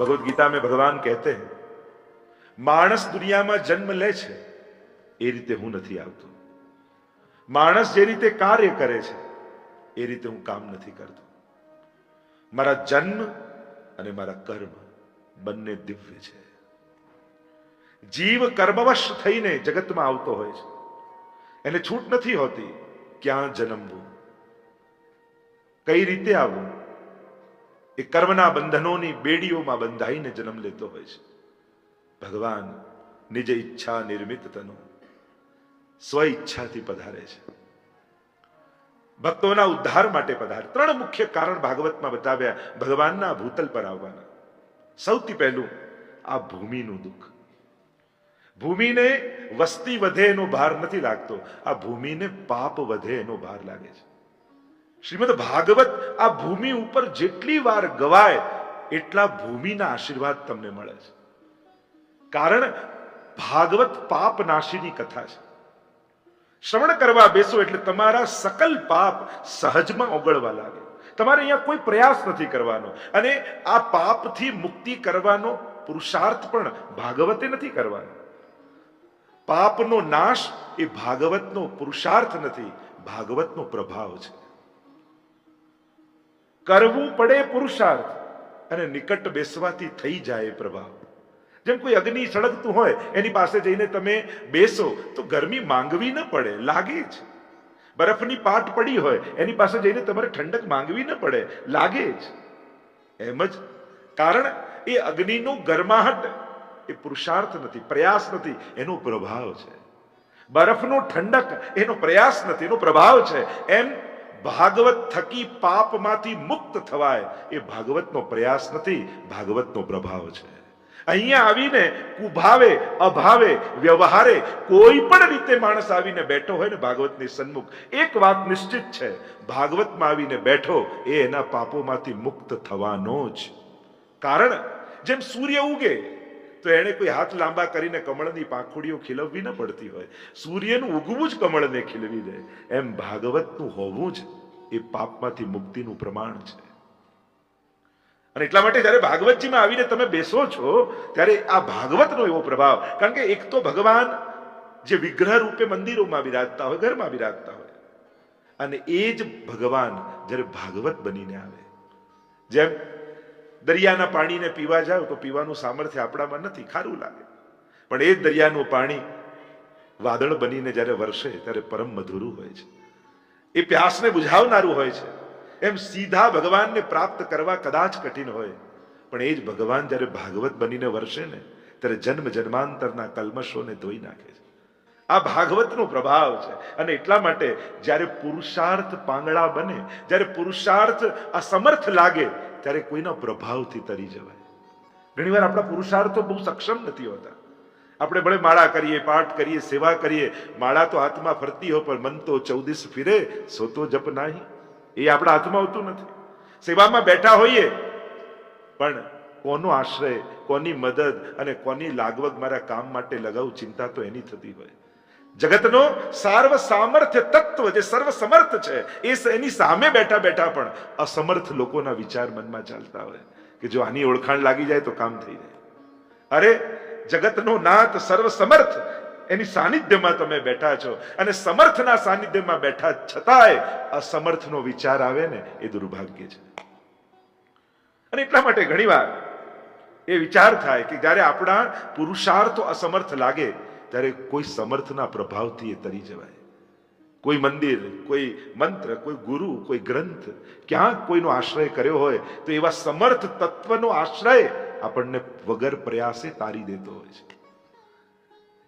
ભગવદ્ ગીતા મેં ભગવાન કહેતે માણસ દુનિયામાં જન્મ લે છે, એ રીતે હું નથી આવતો. માણસ જે રીતે કાર્ય કરે છે, એ રીતે હું કામ નથી કરતો. મારા જન્મ અને મારા કર્મ બંને દિવ્ય છે. જીવ કર્મવશ થઈને જગતમાં આવતો હોય છે. એને છૂટ નથી હોતી ક્યાં જન્મવું, કઈ રીતે આવવું એ કર્મના બંધનોની બેડીઓમાં બંધાઈને જન્મ લેતો હોય છે. ભગવાન નિજ ઈચ્છા નિર્મિત તનો સ્વ ઈચ્છાથી પધારે છે. ભક્તોના ઉદ્ધાર માટે પધારે. ત્રણ મુખ્ય કારણ ભાગવતમાં બતાવ્યા. ભગવાનના ભૂતલ પર આવવાના. સૌથી પહેલું, આ ભૂમિનું દુઃખ. ભૂમિને વસ્તી વધે એનો ભાર નથી લાગતો. આ ભૂમિને પાપ વધે એનો ભાર લાગે છે. શ્રીમદ ભાગવત આ ભૂમિ ઉપર જેટલી વાર ગવાય, એટલા ભૂમિના આશીર્વાદ તમને મળે છે. કારણ ભાગવત પાપ નાશીની કથા છે. શ્રવણ કરવા બેસો એટલે તમારા સકલ પાપ સહજમાં ઓગળવા લાગે. તમારે અહીંયા કોઈ પ્રયાસ નથી કરવાનો. અને આ પાપથી મુક્તિ કરવાનો પુરુષાર્થ પણ ભાગવતે નથી કરવાનો. પાપનો નાશ એ ભાગવતનો પુરુષાર્થ નથી, ભાગવતનો પ્રભાવ છે. કરવું પડે પુરુષાર્થ. અને નિકટ બેસવાથી થઈ જાય પ્રભાવ. જેમ કોઈ અગ્નિ સળગતું હોય, એની પાસે જઈને તમે બેસો, તો ગરમી માંગવી ન પડે, લાગે જ. બરફની પાટ પડી હોય, એની પાસે જઈને તમારે ઠંડક માંગવી ન પડે, લાગે જ. એમ જ. કારણ એ અગ્નિનું ગરમાહટ એ પુરુષાર્થ નથી, પ્રયાસ નથી, એનો પ્રભાવ છે. બરફનો ઠંડક એનો પ્રયાસ નથી, એનો પ્રભાવ છે. એમ ભાગવત થકી પાપમાંથી મુક્ત થવાય એ ભાગવતનો પ્રયાસ નથી, ભાગવતનો પ્રભાવ છે. અહીંયા આવીને કુભાવે, અભાવે, વ્યવહારે કોઈ પણ રીતે માણસ આવીને બેઠો હોય ને ભાગવતની સન્મુખ, એક વાત નિશ્ચિત છે, ભાગવતમાં આવીને બેઠો એ એના પાપોમાંથી મુક્ત થવાનો જ. કારણ, જેમ સૂર્ય ઉગે, તો એને કોઈ હાથ લાંબા કરીને કમળની પાંખુડીઓ ખીલવવી ન પડતી હોય. સૂર્યનું ઉગવું જ કમળને ખીલવી દે. એમ ભાગવતનું હોવું જ એ પાપમાંથી મુક્તિનું પ્રમાણ છે. અને એટલા માટે જ્યારે ભાગવતજીમાં આવીને તમે બેસો છો, ત્યારે આ ભાગવતનો એવો પ્રભાવ, કારણ કે એક તો ભગવાન જે વિગ્રહ રૂપે મંદિરોમાં બિરાજતા હોય, ઘરમાં બિરાજતા હોય, અને એ જ ભગવાન જ્યારે ભાગવત બનીને આવે. જેમ દરિયાના પાણીને પીવા જાવ તો પીવાનું સામર્થ્ય આપણામાં નથી, ખારું લાગે. પણ એ દરિયાનું પાણી વાદળ બનીને જ્યારે વરસે, ત્યારે પરમ મધુરું હોય છે. એ પ્યાસને બુઝાવનારું હોય છે. એમ સીધા ભગવાનને પ્રાપ્ત કરવા કદાચ કઠિન હોય. પણ એ જ ભગવાન જ્યારે ભાગવત બનીને વરસે ને, ત્યારે જન્મ જન્માંતરના કલ્મશોને ધોઈ નાખે છે. આ ભાગવતનો પ્રભાવ છે અને એટલા માટે જ્યારે પુરુષાર્થ પાંગળા બને, જ્યારે પુરુષાર્થ અસમર્થ લાગે, ત્યારે કોઈના પ્રભાવથી તરી જવાય. ઘણીવાર આપણા પુરુષાર્થો બહુ સક્ષમ નથી હોતા. આપણે ભલે માળા કરીએ, પાઠ કરીએ, સેવા કરીએ, માળા તો હાથમાં ફરતી હોય પણ મન તો ચૌદીસ ફિરે, સો તો જપ નાહી. એ આપણા હાથમાં હોતું નથી. સેવામાં બેઠા હોઈએ, પણ કોનો આશ્રય, કોની મદદ અને કોની લાગવગ મારા કામ માટે લગાવું, ચિંતા તો એની થતી હોય. જગતનો સાર્વ સામર્થ્ય તત્વ જે સર્વ સમર્થ છે, એ એની સામે બેઠા બેઠા પણ અસમર્થ લોકોના વિચાર મનમાં ચાલતા હોય. કે જો આની ઓળખાણ લાગી જાય તો કામ થઈ જાય. અરે જગતનો નાથ સર્વ સમર્થ એની સાનિધ્યમાં તમે બેઠા છો. અને સમર્થના સાનિધ્યમાં બેઠા છતાંય અસમર્થનો વિચાર આવે ને, એ દુર્ભાગ્ય છે. અને એટલા માટે ઘણીવાર એ વિચાર થાય કે જ્યારે આપણા પુરુષાર્થો અસમર્થ લાગે, ત્યારે કોઈ સમર્થના પ્રભાવથી એ તરી જવાય. કોઈ મંદિર, કોઈ મંત્ર, કોઈ ગુરુ, કોઈ ગ્રંથ ક્યાંક કોઈનો આશ્રય કર્યો હોય, તો એવા સમર્થ તત્વનો આશ્રય આપણને વગર પ્રયાસે તારી દેતો હોય છે.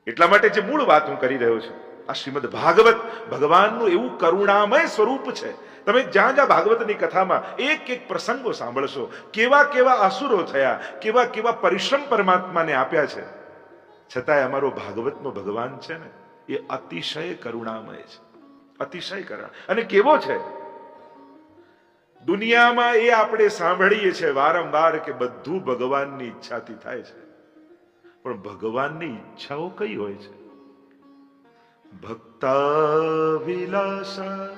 એટલા માટે જે મૂળ વાત હું કરી રહ્યો છું, આ શ્રીમદ ભાગવત ભગવાનનું એવું કરુણામય સ્વરૂપ છે. તમે જ્યાં જ્યાં ભાગવતની કથામાં એક એક પ્રસંગો સાંભળશો, કેવા કેવા અસુરો થયા, કેવા કેવા પરિશ્રમ પરમાત્માને આપ્યા છે. છતાંય અમારો ભાગવતનો ભગવાન છે ને, એ અતિશય કરુણામય છે. અતિશય કરુણા. અને કેવો છે? દુનિયામાં એ આપણે સાંભળીએ છીએ વારંવાર કે બધું ભગવાનની ઈચ્છાથી થાય છે. પણ ભગવાનની ઈચ્છાઓ કઈ હોય છે? ભક્તા વિલાસા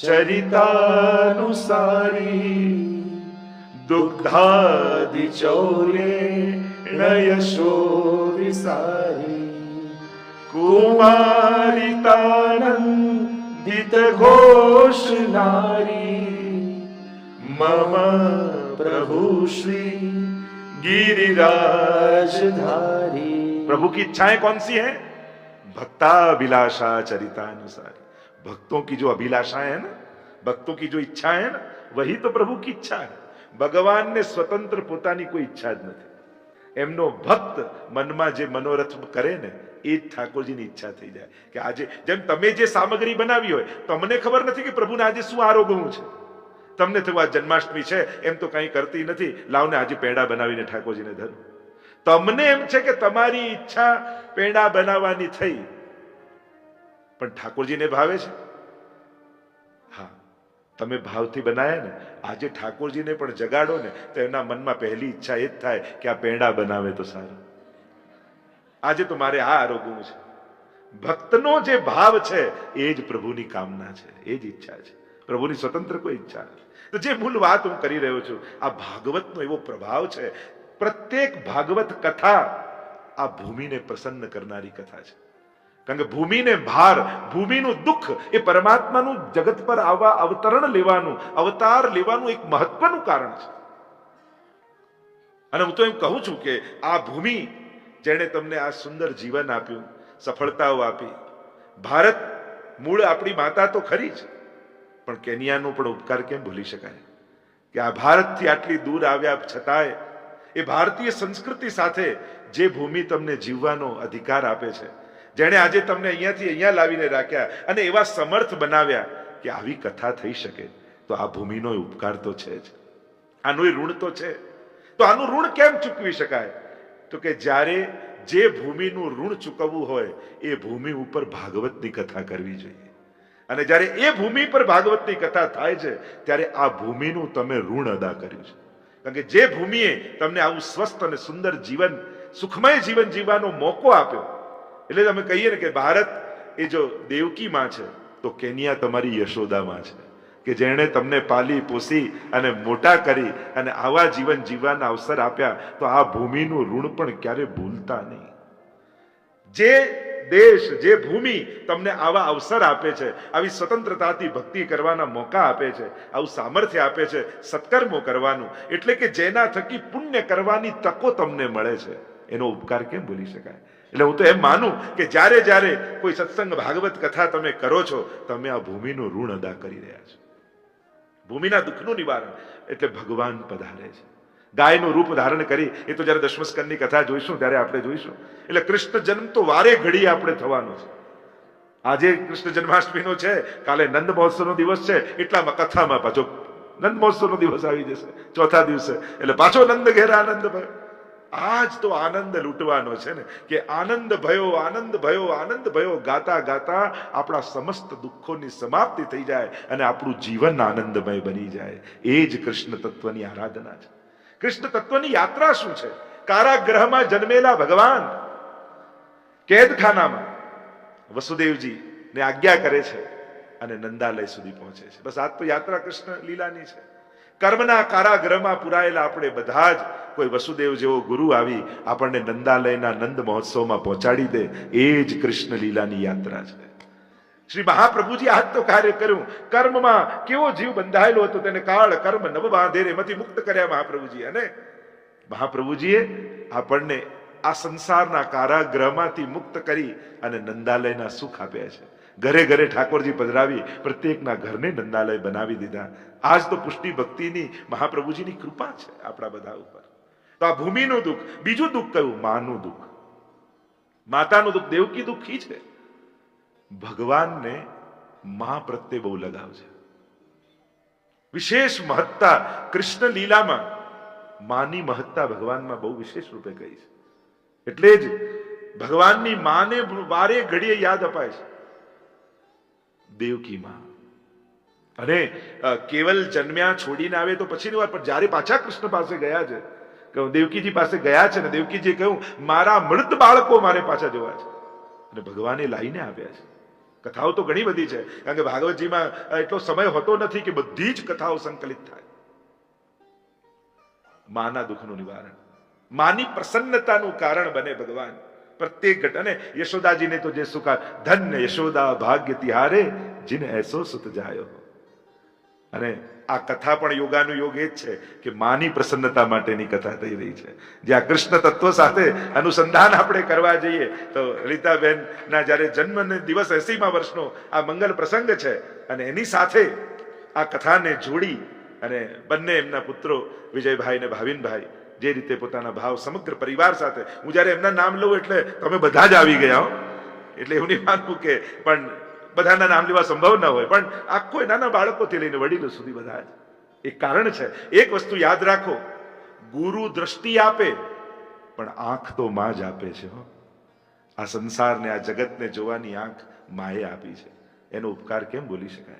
ચરિતાનુસારી દુગ્ધાદિચૌર્યેણ નયશો વિસારી, કુમારિતાનંદિત ઘોષ નારી મમ પ્રભુ શ્રી गिरिराज રાજધારી प्रभु की इच्छाएं कौन सी हैं भक्ताभिलाषा चरितानुसार भक्तों की जो अभिलाषाएं है ना भक्तों की जो इच्छा है ना वही तो प्रभु की इच्छा है ભગવાનને સ્વતંત્ર પોતાની કોઈ ઈચ્છા જ નથી એમનો ભક્ત મનમાં જે મનોરથ કરે ને એ જ ઠાકોરજીની ઈચ્છા થઈ જાય કે આજે જેમ તમે જે સામગ્રી બનાવી હોય તમને ખબર નથી કે પ્રભુને આજે શું આરોગવું છે તમને થયું આ જન્માષ્ટમી છે, એમ તો કંઈ કરતી નથી. લાવને આજે પેંડા બનાવીને ઠાકોરજીને ધરું. તમને એમ છે કે તમારી ઈચ્છા પેંડા બનાવવાની થઈ, પણ ઠાકોરજીને ભાવે છે? હા, તમે ભાવથી બનાયા ને, આજે ઠાકોરજીને પણ જગાડો ને, તો એમના મનમાં પહેલી ઈચ્છા એ જ થાય કે આ પેંડા બનાવે તો સારું. આજે તો મારે આ આરોગવું છે. ભક્તનો જે ભાવ છે, એ જ પ્રભુની કામના છે, એ જ ઈચ્છા છે. પ્રભુની સ્વતંત્ર કોઈ ઈચ્છા નથી. તો જે મૂળ વાત હું કરી રહ્યો છું, આ ભાગવતનો એવો પ્રભાવ છે. પ્રત્યેક ભાગવત કથા આ ભૂમિને પ્રસન્ન કરનારી કથા છે. કારણ કે ભૂમિને ભાર, ભૂમિનું દુઃખ એ પરમાત્માનું જગત પર આવવા, અવતરણ લેવાનું, અવતાર લેવાનું એક મહત્વનું કારણ છે. અને હું તો એમ કહું છું કે આ ભૂમિ જેણે તમને આ સુંદર જીવન આપ્યું, સફળતાઓ આપી, ભારત મૂળ આપણી માતા તો ખરી જ. પણ કેનિયાનો પણ ઉપકાર કેમ ભૂલી શકાય? કે આ ભારતથી આટલી દૂર આવ્યા છતાંય એ ભારતીય સંસ્કૃતિ સાથે જે ભૂમિ તમને જીવવાનો અધિકાર આપે છે, જેણે આજે તમને અહીંયાથી અહીંયા લાવીને રાખ્યા અને એવા સમર્થ બનાવ્યા કે આવી કથા થઈ શકે, તો આ ભૂમિનો ઉપકાર તો છે જ. આનું ઋણ તો છે. તો આનું ઋણ કેમ ચૂકવી શકાય? તો કે જ્યારે જે ભૂમિનું ઋણ ચૂકવવું હોય, એ ભૂમિ ઉપર ભાગવતની કથા કરવી જોઈએ. અને જ્યારે એ ભૂમિ પર ભાગવતની કથા થાય છે, ત્યારે આ ભૂમિનું તમે ઋણ અદા કર્યું છે. કારણ કે જે ભૂમિએ તમને આવું સ્વસ્થ અને સુંદર જીવન, સુખમય જીવન જીવવાનો મોકો આપ્યો, એટલે તમે કહીએ ને કે ભારત એ જો દેવકીમાં છે, તો કેનિયા તમારી યશોદામાં છે, કે જેણે તમને પાલી, પોસી અને મોટા કરી અને આવા જીવન જીવવાના અવસર આપ્યા, તો આ ભૂમિનું ઋણ પણ ક્યારે ભૂલતા નહીં. જે દેશ જે ભૂમિ તમને આવા અવસર આપે છે, આવી સ્વતંત્રતાથી ભક્તિ કરવાના મોકા આપે છે, આવું સામર્થ્ય આપે છે, સત્કર્મો કરવાનું. એટલે કે જેના થકી પુણ્ય કરવાની તકો તમને મળે છે. એનો ઉપકાર કેમ ભૂલી શકાય? એટલે હું તો એમ માનું કે જ્યારે જ્યારે કોઈ સત્સંગ ભાગવત કથા તમે કરો છો, તમે આ ભૂમિનું ઋણ અદા કરી રહ્યા છો. ભૂમિના દુઃખનું નિવારણ એટલે ભગવાન પધારે છે. ગાયનું રૂપ ધારણ કરી, એ તો જ્યારે દશમસ્કંદની કથા જોઈશું, ત્યારે આપણે જોઈશું. એટલે કૃષ્ણ જન્મ તો વારે ઘડી આપણે થવાનો છે. આજે કૃષ્ણ જન્માષ્ટમીનો છે, કાલે નંદ મહોત્સવનો દિવસ છે, એટલામાં કથામાં પાછો નંદ મહોત્સવનો દિવસ આવી જશે, ચોથા દિવસે. એટલે પાછો નંદ ઘેર આનંદ ભયો. આજ તો આનંદ લૂંટવાનો છે ને, કે આનંદ ભયો આનંદ ભયો આનંદ ભયો, ગાતા ગાતા આપણા સમસ્ત દુઃખોની સમાપ્તિ થઈ જાય અને આપણું જીવન આનંદમય બની જાય. એ જ કૃષ્ણ તત્વની આરાધના છે. કૃષ્ણ તત્વની યાત્રા શું છે? કારાગ્રહમાં જન્મેલા ભગવાન. કેદખાનામાં વસુદેવજી ને આજ્ઞા કરે છે અને નંદાલય સુધી પહોંચે છે. બસ આજ તો યાત્રા કૃષ્ણ લીલાની છે. કર્મના કારાગ્રહમાં પુરાયેલા આપણે બધા જ કોઈ વસુદેવ જેવો ગુરુ આવી આપણને નંદાલયના નંદ મહોત્સવમાં પહોંચાડી દે. એ જ કૃષ્ણ લીલાની યાત્રા છે. શ્રી મહાપ્રભુજી આજ તો કાર્ય કર્યું. કર્મમાં કેવો જીવ બંધાયેલો હતો તેને કાળ કર્મ નવ બાંધે એમાંથી મુક્ત કર્યા મહાપ્રભુજી અને મહાપ્રભુજીએ આપણને આ સંસારના કારાગ્રહમાંથી મુક્ત કરી અને નંદાલયના સુખ આપ્યા છે. ઘરે ઘરે ઠાકોરજી પધરાવી પ્રત્યેકના ઘરને નંદાલય બનાવી દીધા. આજ તો પુષ્ટિ ભક્તિની મહાપ્રભુજીની કૃપા છે આપણા બધા ઉપર. તો આ ભૂમિનું દુઃખ, બીજું દુઃખ કયું? માનું દુઃખ. માતાનું દુઃખ દેવકી દુઃખી છે. ભગવાનને મા પ્રત્યે બહુ લગાવ છે. વિશેષ મહત્તા કૃષ્ણ લીલામાં માની મહત્તા ભગવાનમાં બહુ વિશેષ રૂપે કહી છે. એટલે જ ભગવાનની માને વારે ઘડીએ યાદ અપાય છે. દેવકી માં. અને કેવલ જન્મ્યા છોડીને આવે તો પછીની વાર, પણ જ્યારે પાછા કૃષ્ણ પાસે ગયા છે, કે દેવકીજી પાસે ગયા છે ને દેવકીજીએ કહ્યું, મારા મૃત બાળકો મારે પાછા જોવા છે. અને ભગવાને લાઈને આવ્યા છે. કથાઓ તો ઘણી બધી છે. કારણ કે ભાગવતજીમાં એટલો સમય હોતો નથી કે બધી જ કથાઓ સંકલિત થાય. માના દુઃખનું નિવારણ. માની પ્રસન્નતાનું કારણ બને ભગવાન. પ્રત્યેક ઘટ અને યશોદાજીને તો જે સુખા ધન્ય યશોદા ભાગ્ય તિહારે જીને એસો સુત જાયો. અને આ કથા પણ યોગાનું યોગ એ જ છે કે માની પ્રસન્નતા માટેની કથા થઈ રહી છે. જ્યાં કૃષ્ણ તત્વ સાથે અનુસંધાન આપણે કરવા જઈએ, તો લલિતાબેન ના જ્યારે જન્મ દિવસ એસીમાં વર્ષનો આ મંગલ પ્રસંગ છે અને એની સાથે આ કથાને જોડી અને બંને એમના પુત્રો વિજયભાઈ ને ભાવિનભાઈ જે રીતે પોતાના ભાવ સમગ્ર પરિવાર સાથે, હું જ્યારે એમના નામ લઉં એટલે તમે બધા જ આવી ગયા હો. એટલે એવું નહીં માનવું કે પણ બધાના નામ લેવા સંભવ ન હોય, પણ આખો નાના બાળકોથી લઈને વડીલો સુધી બધા જ. એક કારણ છે, એક વસ્તુ યાદ રાખો, ગુરુ દ્રષ્ટિ આપે, પણ આંખ તો માં જ આપે છે, હો. આ સંસારને, આ જગતને જોવાની આંખ માએ આપી છે. એનો ઉપકાર કેમ બોલી શકાય?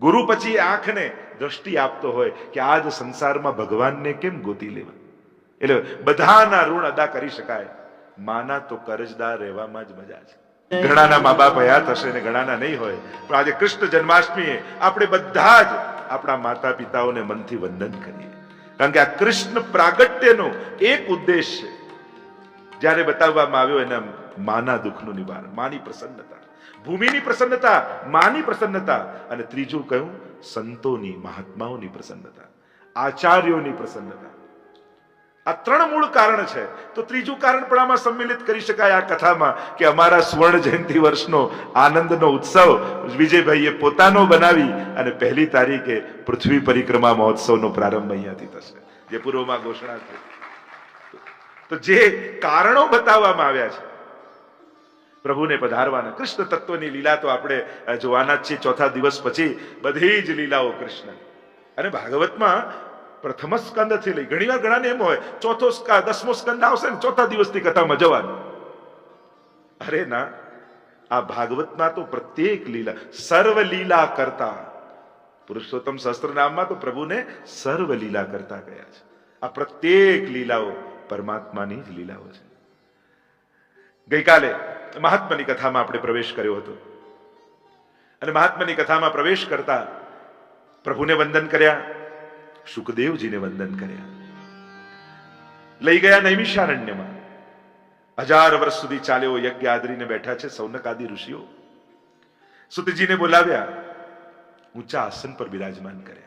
ગુરુ પછી આંખને દ્રષ્ટિ આપતો હોય કે આ જ સંસારમાં ભગવાનને કેમ ગોતી લેવા? એટલે બધાના ઋણ અદા કરી શકાય. માના તો કરજદાર રહેવામાં જ મજા છે. ઘણાના મા બાપ હયાત હશે ને ઘણાના નહીં હોય. પણ આજે કૃષ્ણ જન્માષ્ટમીએ આપણે બધા જ આપણા માતા પિતાઓને મનથી વંદન કરીએ. કારણ કે આ કૃષ્ણ પ્રાગટ્યનો એક ઉદ્દેશ છે. જ્યારે બતાવવામાં આવ્યો એના માના દુઃખનું નિવારણ, માની પ્રસન્નતા. ભૂમિની પ્રસન્નતા, માની પ્રસન્નતા અને ત્રીજું કહ્યું, સંતોની, મહાત્માઓની પ્રસન્નતા, આચાર્યોની પ્રસન્નતા. આ ત્રણ મૂળ કારણ છે. તો ત્રીજું કારણ પણ આમાં સંમિલિત કરી શકાય આ કથામાં કે અમારા સુવર્ણ જયંતિ વર્ષનો આનંદનો ઉત્સવ વિજયભાઈએ પોતાનો બનાવી અને પહેલી તારીખે પૃથ્વી પરિક્રમા મહોત્સવનો પ્રારંભ અહીંયાથી થશે. જે પૂર્વમાં ઘોષણા થઈ. તો જે કારણો બતાવવામાં આવ્યા છે, પ્રભુને પધારવાના, કૃષ્ણ તત્વની લીલા તો આપણે જોવાના જ છીએ ચોથા દિવસ પછી બધી જ લીલાઓ કૃષ્ણ અને ભાગવતમાં પ્રથમ સ્કંદથી લઈ ઘણી વાર ઘણાને એમ હોય, ચોથો દસમો સ્કંદ આવશે ને ચોથા દિવસની કથામાં જવાનું. અરે ના, આ ભાગવતમાં તો પ્રત્યેક લીલા, સર્વ લીલા કરતા. પુરુષોત્તમ સહસ્ત્રનામમાં તો પ્રભુને સર્વ લીલા કરતા ગયા છે. આ પ્રત્યેક લીલાઓ પરમાત્માની જ લીલાઓ છે. ગઈકાલે મહાત્માની કથામાં આપણે પ્રવેશ કર્યો હતો. અને મહાત્માની કથામાં પ્રવેશ કરતા પ્રભુને વંદન કર્યા. સુખદેવજીને વંદન કર્યા. લઈ ગયા નૈમિષારણ્યમાં. હજાર વર્ષ સુધી ચાલ્યો યજ્ઞ આદરીને બેઠા છે સૌનક આદિ ઋષિઓ. સુતજીને બોલાવ્યા, ઊંચા આસન પર બિરાજમાન કર્યા.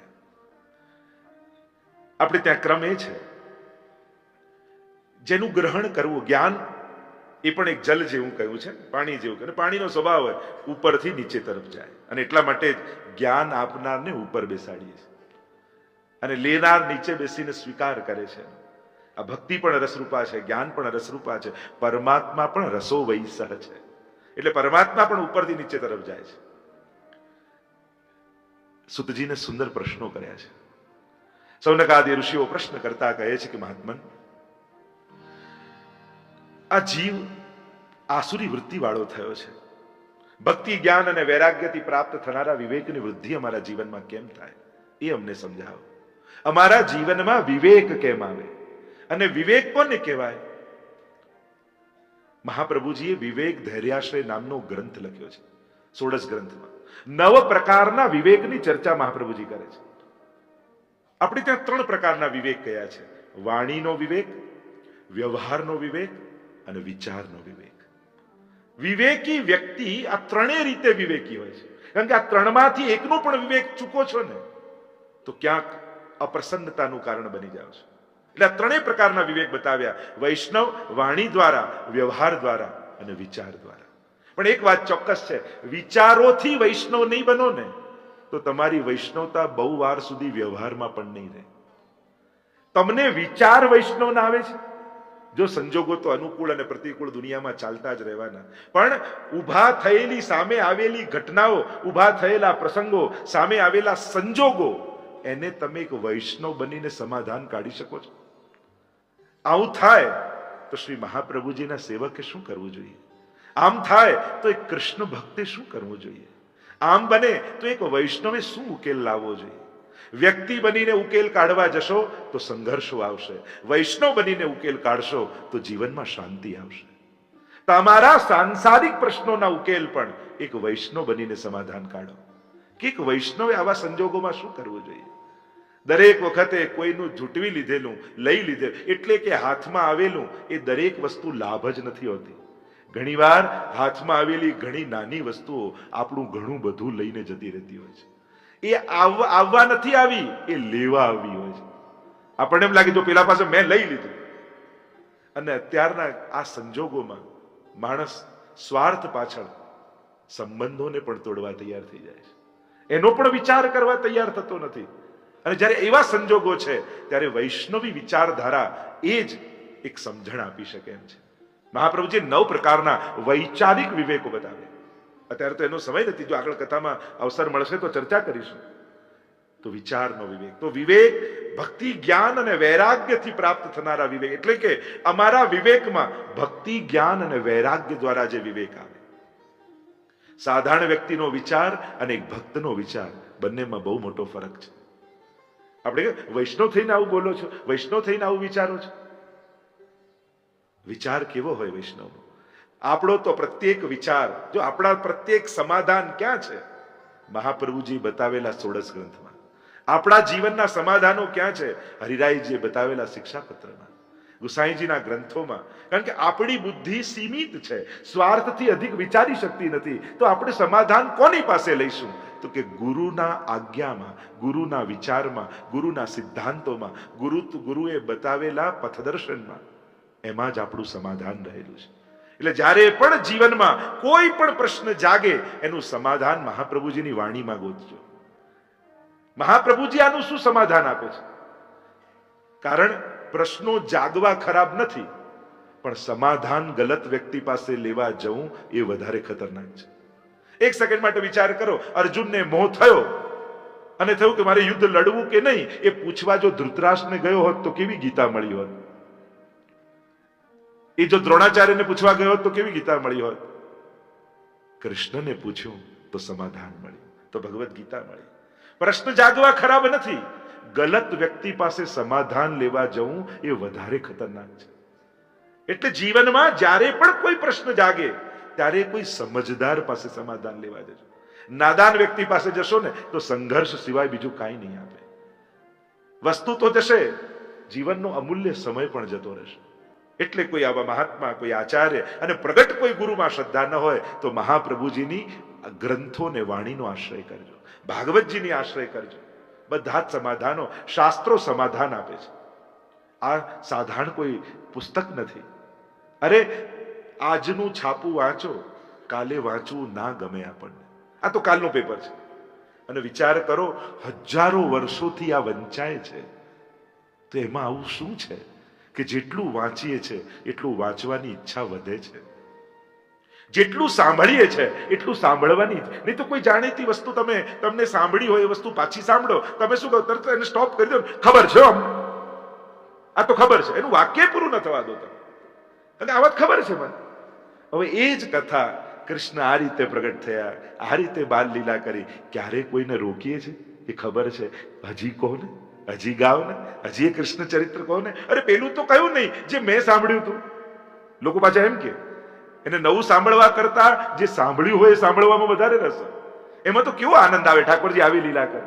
આપણે ત્યાં ક્રમ એ છે. જેનું ગ્રહણ કરવું, જ્ઞાન એ પણ એક જલ જેવું કહ્યું છે, પાણી જેવું અને પાણીનો સ્વભાવ હોય, ઉપરથી નીચે તરફ જાય. અને એટલા માટે જ્ઞાન આપનારને ઉપર બેસાડીએ છીએ. અને લેનાર નીચે બેસીને સ્વીકાર કરે છે. આ ભક્તિ પણ રસરૂપા છે, જ્ઞાન પણ રસરૂપા છે, પરમાત્મા પણ રસો વૈસહ છે. એટલે પરમાત્મા પણ ઉપરથી નીચે તરફ જાય છે. સુતજીને સુંદર પ્રશ્નો કર્યા છે. સૌનકાદી ઋષિઓ પ્રશ્ન કરતા કહે છે કે, મહાત્મન, આ જીવ આસુરી વૃત્તિ વાળો થયો છે. ભક્તિ, જ્ઞાન અને વૈરાગ્યથી પ્રાપ્ત થનારા વિવેકની વૃદ્ધિ અમારા જીવનમાં કેમ થાય? એ અમને સમજાવો. અમારા જીવનમાં વિવેક કેમ આવે? અને વિવેક કોને કહેવાય? મહાપ્રભુજીએ વિવેક ધૈર્યાશ્રય નામનો ગ્રંથ લખ્યો છે, સોળસ ગ્રંથમાં. નવ પ્રકારના વિવેકની ચર્ચા મહાપ્રભુજી કરે છે. આપણે ત્યાં ત્રણ પ્રકારના વિવેક કયા છે. વાણીનો વિવેક, વ્યવહારનો વિવેક અને વિચારનો વિવેક. વિવેકી વ્યક્તિ આ ત્રણેય રીતે વિવેકી હોય છે. કારણ કે આ ત્રણમાંથી એકનો પણ વિવેક ચૂકો છો ને, તો ક્યાંક અપ્રસન્નતાનું કારણ બની જાવ છો. એટલે આ ત્રણેય પ્રકારના વિવેક બતાવ્યા. વૈષ્ણવ, વાણી દ્વારા, વ્યવહાર દ્વારા અને વિચાર દ્વારા. પણ એક વાત ચોક્કસ છે. વિચારોથી વૈષ્ણવ નહીં બનો ને, તો તમારી વૈષ્ણવતા બહુ વાર સુધી વ્યવહારમાં પણ નહીં રહે. તમને વિચાર વૈષ્ણવના આવે છે? જો સંજોગો તો અનુકૂળ અને પ્રતિકૂળ દુનિયામાં ચાલતા જ રહેવાના. પણ ઊભા થયેલી સામે આવેલી ઘટનાઓ, ઊભા થયેલા પ્રસંગો, સામે આવેલા સંજોગો એને તમે એક વૈષ્ણવ બનીને સમાધાન કાઢી શકો છો. આવું થાય તો શ્રી મહાપ્રભુજીના સેવકે શું કરવું જોઈએ? આમ થાય તો એક કૃષ્ણ ભક્તે શું કરવું જોઈએ? આમ બને તો એક વૈષ્ણવે શું ઉકેલ લાવવો જોઈએ? વ્યક્તિ બનીને ઉકેલ કાઢવા જશો તો સંઘર્ષો આવશે. વૈષ્ણવ બનીને ઉકેલ કાઢશો તો જીવનમાં શાંતિ આવશે. તમારા સાંસારિક પ્રશ્નોના ઉકેલ પણ એક વૈષ્ણવ બનીને સમાધાન કાઢો. કે એક વૈષ્ણવે આવા સંજોગોમાં શું કરવું જોઈએ? દરેક વખતે કોઈનું જૂટવી લીધેલું, લઈ લીધેલું, એટલે કે હાથમાં આવેલું, એ દરેક વસ્તુ લાભ જ નથી હોતી. ઘણીવાર હાથમાં આવેલી ઘણી નાની વસ્તુઓ આપણું ઘણું બધું લઈને જતી રહેતી હોય છે. એ આવવા નથી આવી, એ લેવા આવી હોય છે. આપણને એમ લાગે, જો પેલા પાસે મેં લઈ લીધું. અને અત્યારના આ સંજોગોમાં માણસ સ્વાર્થ પાછળ સંબંધોને પણ તોડવા તૈયાર થઈ જાય છે. એનો પણ વિચાર કરવા તૈયાર થતો નથી. અને જ્યારે એવા સંજોગો છે, ત્યારે વૈષ્ણવી વિચારધારા એ જ એક સમજણ આપી શકે એમ છે. મહાપ્રભુજી નવ પ્રકારના વૈચારિક વિવેકો બતાવે. અત્યારે તો એનો સમય નથી, જો આગળ કથામાં અવસર મળશે તો ચર્ચા કરીશું. તો વિચારનો વિવેક. તો વિવેક ભક્તિ, જ્ઞાન અને વૈરાગ્યથી પ્રાપ્ત થનારા વિવેક. એટલે કે અમારા વિવેકમાં ભક્તિ, જ્ઞાન અને વૈરાગ્ય દ્વારા જે વિવેક આવે. સાધારણ વ્યક્તિનો વિચાર અને એક ભક્તનો વિચાર બંનેમાં બહુ મોટો ફરક છે. આપણે વૈષ્ણવ થઈને આવું બોલો છો, વૈષ્ણવ થઈને આવું વિચારો છો? વિચાર કેવો હોય વૈષ્ણવનો? આપણો તો પ્રત્યેક વિચાર, જો આપણા પ્રત્યેક સમાધાન ક્યાં છે? મહાપ્રભુજી બતાવેલા સોળસ ગ્રંથમાં. આપણા જીવનના સમાધાનો ક્યાં છે? હરિરાયજીએ બતાવેલા શિક્ષાપત્રમાં, ગુસાઈજીના ગ્રંથોમાં. કારણ કે આપણી બુદ્ધિ સીમિત છે, સ્વાર્થથી અધિક વિચારી શકતી નથી. તો આપણે સમાધાન કોની પાસે લઈશું? તો કે ગુરુના આજ્ઞામાં, ગુરુના વિચારમાં, ગુરુના સિદ્ધાંતોમાં, ગુરુ ગુરુએ બતાવેલા પથદર્શનમાં એમાં જ આપણું સમાધાન રહેલું છે. એટલે જ્યારે પણ જીવનમાં કોઈ પણ પ્રશ્ન જાગે, એનું સમાધાન મહાપ્રભુજીની વાણીમાં ગોતજો. મહાપ્રભુજી આનું શું સમાધાન આપે છે? કારણ પ્રશ્નો જાગવા ખરાબ નથી, પણ સમાધાન ગલત વ્યક્તિ પાસે લેવા જવું એ વધારે ખતરનાક છે. એક સેકન્ડ માટે વિચાર કરો, અર્જુનને મોહ થયો. અને થયું કે મારે યુદ્ધ લડવું કે નહીં, એ પૂછવા જો ધૃતરાષ્ટ્રને ગયો હોત તો કેવી ગીતા મળી હોત? એ જો દ્રોણાચાર્યને પૂછવા ગયો હોત તો કેવી ગીતા મળી હોત? કૃષ્ણને પૂછ્યું તો સમાધાન મળ્યું, તો ભગવદ્ ગીતા મળી. પ્રશ્ન જાગવા ખરાબ નથી. ગલત વ્યક્તિ પાસે સમાધાન લેવા જવું એ વધારે ખતરનાક છે. એટલે જીવનમાં જ્યારે પણ કોઈ પ્રશ્ન જાગે ત્યારે કોઈ સમજદાર પાસે સમાધાન લેવા જજો. નાદાન વ્યક્તિ પાસે જશો ને, તો સંઘર્ષ સિવાય બીજું કાંઈ નહીં આપે. વસ્તુ તો જશે, જીવનનો અમૂલ્ય સમય પણ જતો રહેશે. એટલે કોઈ આવા મહાત્મા, કોઈ આચાર્ય અને પ્રગટ કોઈ ગુરુમાં શ્રદ્ધા ન હોય, તો મહાપ્રભુજીની ગ્રંથો ને વાણીનો આશ્રય કરજો. ભાગવતજીની આશ્રય કરજો. બધા જ સમાધાનો શાસ્ત્રો સમાધાન આપે છે. આ સાધારણ કોઈ પુસ્તક નથી. અરે આજનું છાપું વાંચો, કાલે વાંચવું ના ગમે આપણને. આ તો કાલનું પેપર છે. અને વિચાર કરો, હજારો વર્ષોથી આ વંચાય છે. તો એમાં આવું શું છે? કે જેટલું વાંચીએ છે, એટલું વાંચવાની ઈચ્છા વધે છે. જેટલું સાંભળીએ છે, એટલું સાંભળવાની નહીં તો કોઈ જાણીતી વસ્તુ તમે, તમને સાંભળી હોય એ વસ્તુ પાછી સાંભળો. તમે શું કહો, તરત એને સ્ટોપ કરી દો ખબર છે આમ? આ તો ખબર છે. એનું વાક્ય પૂરું ન થવા દો તમે. અને આ વાત ખબર છે મને? હવે એ જ કથા કૃષ્ણ આ રીતે પ્રગટ થયા, આ રીતે બાલ લીલા કરી. ક્યારે કોઈને રોકીએ છે? એ ખબર છે. હજી કોને? હજી ગાવ ને હજી એ કૃષ્ણ ચરિત્ર કહો ને અરે પેલું તો કયું નહીં, જે મેં સાંભળ્યું હતું. લોકો પાછા એમ કે, એને નવું સાંભળવા કરતા જે સાંભળ્યું હોય એ સાંભળવામાં વધારે રસ એમાં તો કેવો આનંદ આવે ઠાકોરજી આવી લીલા કરે.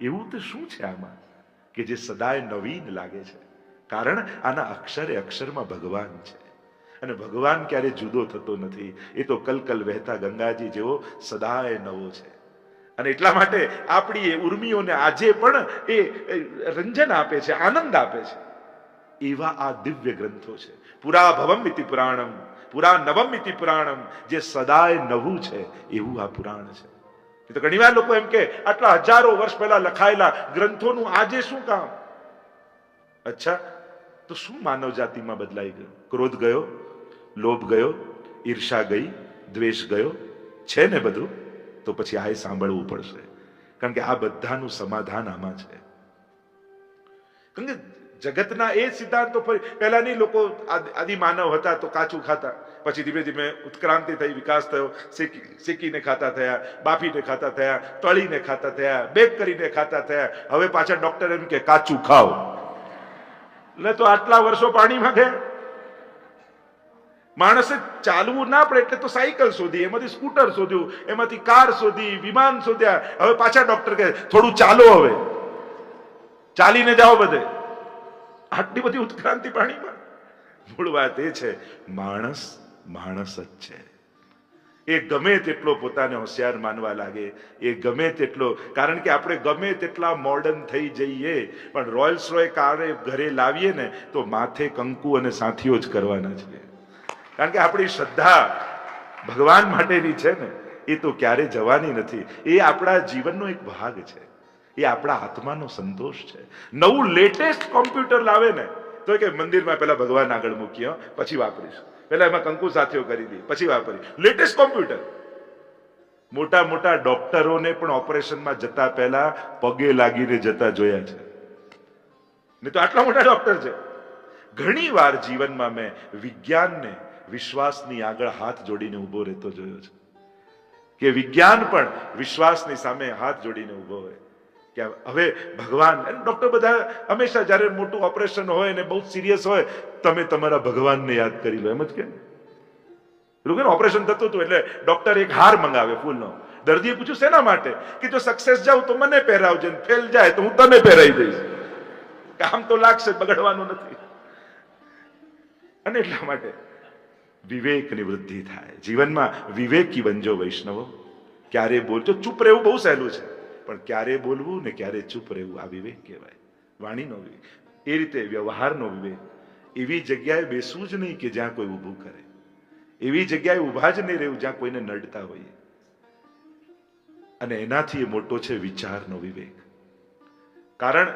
એવું તો શું છે આમાં? કે જે સદાય નવીન લાગે છે. કારણ આના અક્ષરે અક્ષરમાં ભગવાન છે. અને ભગવાન ક્યારે જુદો થતો નથી, એ તો કલકલ વહેતા ગંગાજી જેવો સદાય નવો છે. અને એટલા માટે આપણી એ ઉર્મિઓને આજે પણ એ રંજન આપે છે, આનંદ આપે છે. એવા આ દિવ્ય ગ્રંથો છે. પુરા ભવમ ઇતિ પુરાણમ, પુરા નવમ ઇતિ પુરાણમ, જે સદાય નવું છે, એવું આ પુરાણ છે. એ તો ઘણીવાર લોકો એમ કે, આટલા હજારો વર્ષ પહેલા લખાયેલા ગ્રંથોનું આજે શું કામ? અચ્છા તો શું માનવ જાતિમાં બદલાઈ ગયું? ક્રોધ ગયો, લોભ ગયો, ઈર્ષા ગઈ, દ્વેષ ગયો? છે ને બધું? તો પછી આ સાંભળવું પડશે. કારણ કે આ બધાનું સમાધાન આમાં છે. કારણ કે જગતના એ સિદ્ધાંતો પહેલાની લોકો આદિ માનવ હતા તો કાચું ખાતા. પછી ધીમે ધીમે ઉત્ક્રાંતિ થઈ, વિકાસ થયો. શેકી, શેકીને ખાતા થયા, બાફીને ખાતા થયા, તળીને ખાતા થયા, બેક કરીને ખાતા થયા. હવે પાછા ડોક્ટર એમ કે, કાચું ખાઓ. એટલે તો આટલા વર્ષો પાણીમાં ગયા માણસે ચાલવું ના પડે એટલે તો સાયકલ શોધી, એમાંથી સ્કૂટર શોધ્યું, એમાંથી કાર શોધી, વિમાન શોધ્યા. હવે પાછા ડોક્ટર કહે, થોડું ચાલો હવે. ચાલીને જાઓ બધે. આટલી બધી ઉત્ક્રાંતિ પાણીમાં? મૂળ વાત એ છે, માણસ માણસ જ છે. એ ગમે તેટલો પોતાને હોશિયાર માનવા લાગે, એ ગમે તેટલો, કારણ કે આપણે ગમે તેટલા મોડર્ન થઈ જઈએ, પણ રોયલ્સ રોય કારે ઘરે લાવીએ ને, તો માથે કંકુ અને સાથીઓ જ કરવાના છે. કારણ કે આપણી શ્રદ્ધા ભગવાન માટેની છે ને, એ તો ક્યારે જવાની નથી. એ આપણા જીવનનો એક ભાગ છે. એ આપણા આત્માનો સંતોષ છે. નવું લેટેસ્ટ કોમ્પ્યુટર લાવે ને, તો કે મંદિરમાં પેલા ભગવાન આગળ મૂકીએ પછી વાપરીશું. પેલા એમાં કંકુ સાથીઓ કરી દી, પછી વાપરી લેટેસ્ટ કોમ્પ્યુટર મોટા મોટા ડોક્ટરોને પણ ઓપરેશનમાં જતા પહેલા પગે લાગીને જતા જોયા છે. ને તો આટલા મોટા ડોક્ટર છે. ઘણી વાર જીવનમાં મેં વિજ્ઞાનને, વિશ્વાસની આગળ હાથ જોડીને ઊભો રહેતો જોયો છે. કે વિજ્ઞાન પણ વિશ્વાસની સામે હાથ જોડીને ઊભો હોય. કે હવે ભગવાન અને ડોક્ટર બધા હંમેશા જ્યારે મોટું ઓપરેશન હોય ને બહુ સિરિયસ હોય, તમે તમારા ભગવાનને યાદ કરી લો, એમ જ કે ઓપરેશન થતું હતું એટલે ડોક્ટર એક હાર મંગાવે ફૂલનો દર્દીએ પૂછ્યું, શેના માટે? કે જો સક્સેસ જાઉં તો મને પહેરાવજે ફેલ જાય તો હું તને પહેરાવી દઈશ. કામ તો લાગશે, બગડવાનું નથી. અને એટલા માટે વિવેકની વૃદ્ધિ થાય. જીવનમાં વિવેકી બનજો, વૈષ્ણવો. ક્યારે બોલજો, ચૂપ રહેવું બહુ સહેલું છે. પણ ક્યારે બોલવું ને ક્યારે ચૂપ રહેવું, આ વિવેક કહેવાય. વાણીનો વિવેક. એ રીતે વ્યવહારનો વિવેક. એવી જગ્યાએ બેસવું જ નહીં કે જ્યાં કોઈ ઊભું કરે. એવી જગ્યાએ ઊભા જ નહીં રહેવું જ્યાં કોઈને નડતા હોઈએ. અને એનાથી એ મોટો છે વિચારનો વિવેક. કારણ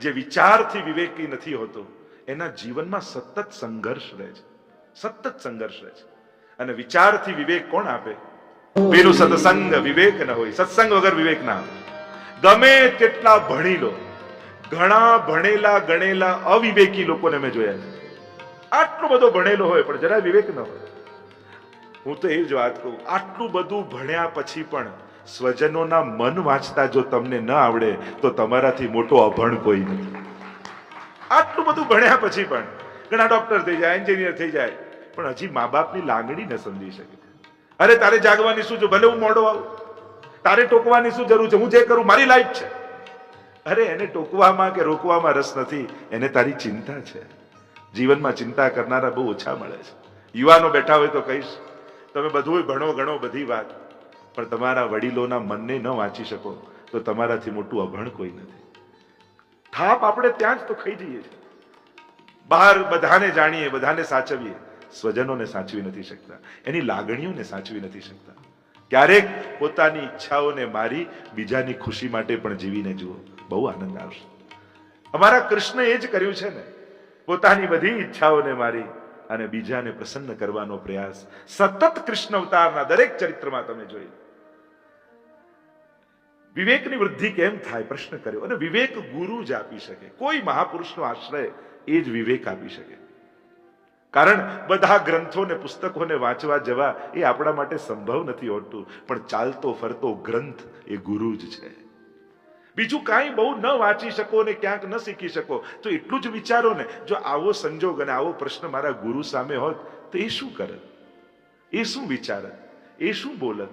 જે વિચારથી વિવેકી નથી હોતો, એના જીવનમાં સતત સંઘર્ષ રહે છે. સતત સંઘર્ષ રહે છે. અને વિચારથી વિવેક કોણ આપે? પેલું સત્સંગ વિવેક ન હોય, સત્સંગ વગર વિવેક ના ગમે તેટલા ભણી લો, ઘણા ભણેલા, ગણેલા, અવિવેકી લોકોને મેં જોયા છે. આટલો બધો ભણેલો હોય, પણ જરા વિવેક ન હોય. હું તો એ જ વાત કહું, આટલું બધું ભણ્યા પછી પણ સ્વજનોના મન વાંચતા જો તમને ન આવડે, તો તમારાથી મોટો અભણ કોઈ નથી. આટલું બધું ભણ્યા પછી પણ ઘણા ડોક્ટર થઈ જાય, એન્જિનિયર થઈ જાય, પણ હજી મા બાપની લાગણી ન સમજી શકે. અરે તારે જાગવાની શું છે? ભલે હું મોડો આવું. તારે ટોકવાની શું જરૂર છે? હું જે કરું, મારી લાઈફ છે. અરે એને ટોકવામાં કે રોકવામાં રસ નથી, એને તારી ચિંતા છે. જીવનમાં ચિંતા કરનારા બહુ ઓછા મળે છે. યુવાનો બેઠા હોય તો કહીશ, તમે બધું ભણો, ગણો બધી વાત, પણ તમારા વડીલોના મનને ન વાંચી શકો, તો તમારાથી મોટું અભણ કોઈ નથી. થાપ આપણે ત્યાં જ તો ખાઈ જઈએ છીએ. બહાર બધાને જાણીએ, બધાને સાચવીએ. સ્વજનોને સાચવી નથી શકતા. એની લાગણીઓને સાચવી નથી શકતા. ક્યારેક પોતાની ઈચ્છાઓને મારી બીજાની ખુશી માટે પણ જીવીને જુઓ. બહુ આનંદ આવશે. અમારા કૃષ્ણ એ જ કર્યું છે ને. પોતાની બધી ઈચ્છાઓને મારી અને બીજાને પ્રસન્ન કરવાનો પ્રયાસ. સતત કૃષ્ણ અવતારના દરેક ચરિત્રમાં તમે જોઈ. વિવેકની વૃદ્ધિ કેમ થાય? પ્રશ્ન કર્યો. અને વિવેક ગુરુ જ આપી શકે. કોઈ મહાપુરુષનો આશ્રય એ જ વિવેક આપી શકે. કારણ બધા ગ્રંથોને પુસ્તકોને વાંચવા જવા એ આપણા માટે સંભવ નથી હોતું. પણ ચાલતો ફરતો ગ્રંથ એ ગુરુ જ છે. બીજું કાંઈ બહુ ન વાંચી શકો ને ક્યાંક ન શીખી શકો. તો એટલું જ વિચારો ને, જો આવો સંજોગ અને આવો પ્રશ્ન મારા ગુરુ સામે હોત, તો એ શું કરત? એ શું વિચારત? એ શું બોલત?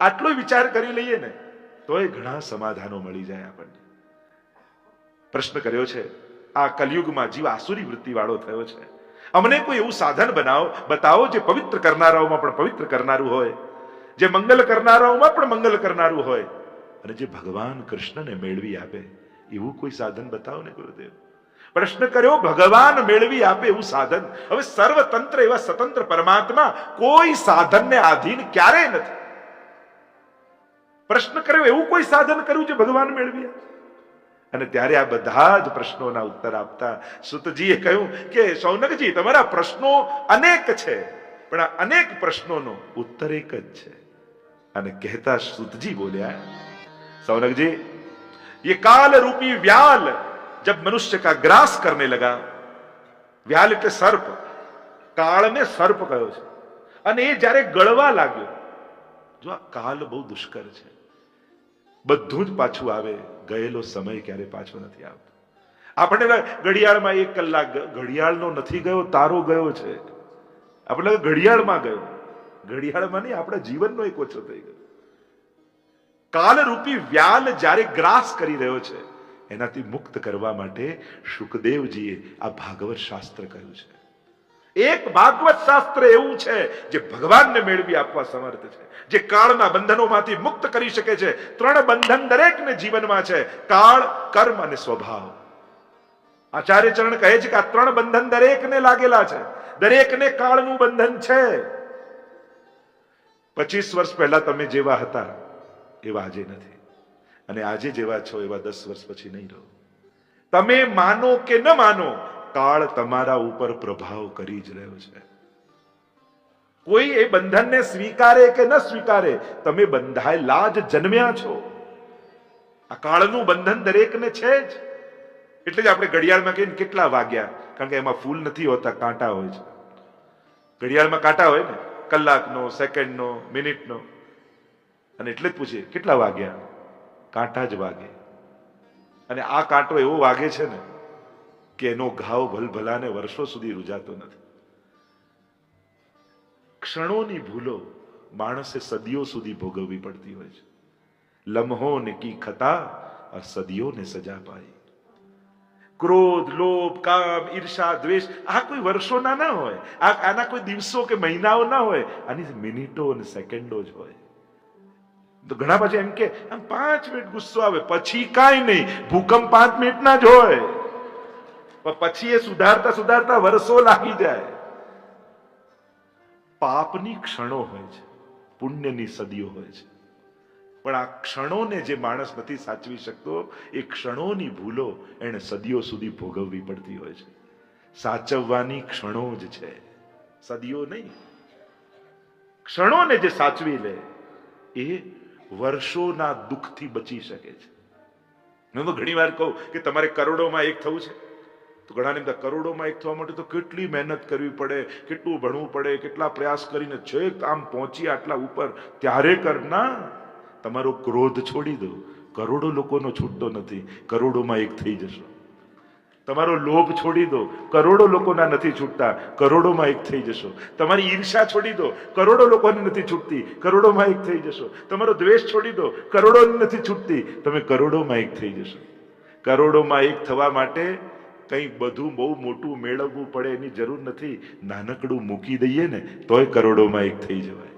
આટલો વિચાર કરી લઈએ ને તો એ ઘણા સમાધાનો મળી જાય આપણને. પ્રશ્ન કર્યો છે, આ કલયુગમાં જીવ આસુરી વૃત્તિ વાળો થયો છે. અમને કોઈ એવું સાધન બનાવો, બતાવો જે પવિત્ર કરનારાઓમાં પણ પવિત્ર કરનારું હોય, જે મંગલ કરનારાઓમાં પણ મંગલ કરનારું હોય અને જે ભગવાન કૃષ્ણને મેળવી આપે, એવું કોઈ સાધન બતાવો ને ગુરુદેવ? પ્રશ્ન કર્યો, ભગવાન મેળવી આપે એવું સાધન? હવે સર્વતંત્ર એવા સ્વતંત્ર પરમાત્મા કોઈ સાધનને આધીન ક્યારેય નથી. પ્રશ્ન કર્યો, એવું કોઈ સાધન કર્યું જે ભગવાન મેળવી આપે? અને ત્યારે આ બધા જ પ્રશ્નોના ઉત્તર આપતા સુતજીએ કહ્યું કે સૌનકજી તમારા પ્રશ્નો અનેક છે પણ આ અનેક પ્રશ્નોનો ઉત્તર એક જ છે અને કહેતા સુતજી બોલ્યા सौनक जी ये काल रूपी व्याल जब मनुष्य का ग्रास करने लगा વ્યાલ એટલે સર્પ કાળને સર્પ કયો છે અને એ જ્યારે ગળવા લાગ્યો જો આ કાલ બહુ દુષ્કર છે બધું જ પાછું આવે ગયેલો સમય ક્યારે પાછો નથી આવતો. આપણે ઘડિયાળમાં એક કલાક ઘડિયાળનો નથી ગયો, તારો ગયો છે. આપણે ઘડિયાળમાં ગયો. ઘડિયાળમાં નહીં, આપણા જીવનનો એક ઓછો થઈ ગયો. કાલરૂપી વ્યાલ જ્યારે ગ્રાસ કરી રહ્યો છે, એનાથી મુક્ત કરવા માટે શુકદેવજીએ આ ભાગવત શાસ્ત્ર કહ્યું છે. એક ભાગવત શાસ્ત્ર એવું છે જે ભગવાનને મેળવી આપવા સમર્થ છે, જે કાળના બંધનોમાંથી મુક્ત કરી શકે છે. ત્રણ બંધન દરેકને જીવનમાં છે, કાળ, કર્મ અને સ્વભાવ. આચાર્ય ચરણ કહે છે કે આ ત્રણ બંધન દરેકને લાગેલા છે. દરેકને કાળનું બંધન છે. પચીસ વર્ષ પહેલા તમે જેવા હતા, એવા આજે નથી. અને આજે જેવા છો એવા દસ વર્ષ પછી નહીં રહો. તમે માનો કે ન માનો કાળ તમારા ઉપર પ્રભાવ કરી જ રહ્યો છે. કોઈ એ બંધનને સ્વીકારે કે ન સ્વીકારે, તમે બંધાયેલા જ જન્મ્યા છો. આ કાળનું બંધન દરેકને છે જ. એટલે જ આપણે ઘડિયાળમાં કહીને કેટલા વાગ્યા, કારણ કે એમાં ફૂલ નથી હોતા, કાંટા હોય છે. ઘડિયાળમાં કાંટા હોય ને, કલાકનો, સેકન્ડનો, મિનિટનો. અને એટલે જ પૂછીએ, કેટલા વાગ્યા? કાંટા જ વાગે. અને આ કાંટો એવો વાગે છે ને કે એનો ઘાવ ભલભલાને વર્ષો સુધી રૂજાતો નથી. ક્ષણોની ભૂલો માણસે સદીઓ સુધી ભોગવવી પડતી હોય છે. લમ્હોને કી ખતા આ સદીઓને સજા પાઈ. ક્રોધ, લોભ, કામ, ઈર્ષા, દ્વેષ, આ કોઈ વર્ષોના ના હોય. આ આના કોઈ દિવસો કે મહિનાઓ ના હોય. આની મિનિટો અને સેકન્ડો જ હોય. તો ઘણા પછી એમ કે, આમ પાંચ મિનિટ ગુસ્સો આવે, પછી કાંઈ નહીં. ભૂકંપ પાંચ મિનિટના જ હોય. પણ પછી એ સુધારતા સુધારતા વર્ષો લાગી જાય. પાપની ક્ષણો હોય છે, પુણ્યની સદીઓ હોય છે. પણ આ ક્ષણોને જે માણસ નથી સાચવી શકતો, એ ક્ષણોની ભૂલો એને સદીઓ સુધી ભોગવવી પડતી હોય છે. સાચવવાની ક્ષણો જ છે, સદીઓ નહીં. ક્ષણોને જે સાચવી લે, એ વર્ષોના દુઃખથી બચી શકે છે. હું તો ઘણી વાર કહું કે તમારે કરોડોમાં એક થવું છે. તો ઘણાને બધા કરોડોમાં એક થવા માટે તો કેટલી મહેનત કરવી પડે, કેટલું ભણવું પડે, કેટલા પ્રયાસ કરીને છેક આમ પહોંચી આટલા ઉપર. ત્યારે કરના, તમારો ક્રોધ છોડી દો. કરોડો લોકોનો છૂટતો નથી, કરોડોમાં એક થઈ જશો. તમારો લોભ છોડી દો. કરોડો લોકોના નથી છૂટતા, કરોડોમાં એક થઈ જશો. તમારી ઈર્ષા છોડી દો. કરોડો લોકોની નથી છૂટતી, કરોડોમાં એક થઈ જશો. તમારો દ્વેષ છોડી દો. કરોડોની નથી છૂટતી, તમે કરોડોમાં એક થઈ જશો. કરોડોમાં એક થવા માટે કંઈ બધું બહુ મોટું મેળવવું પડે એની જરૂર નથી. નાનકડું મૂકી દઈએ ને, તોય કરોડોમાં એક થઈ જવાય.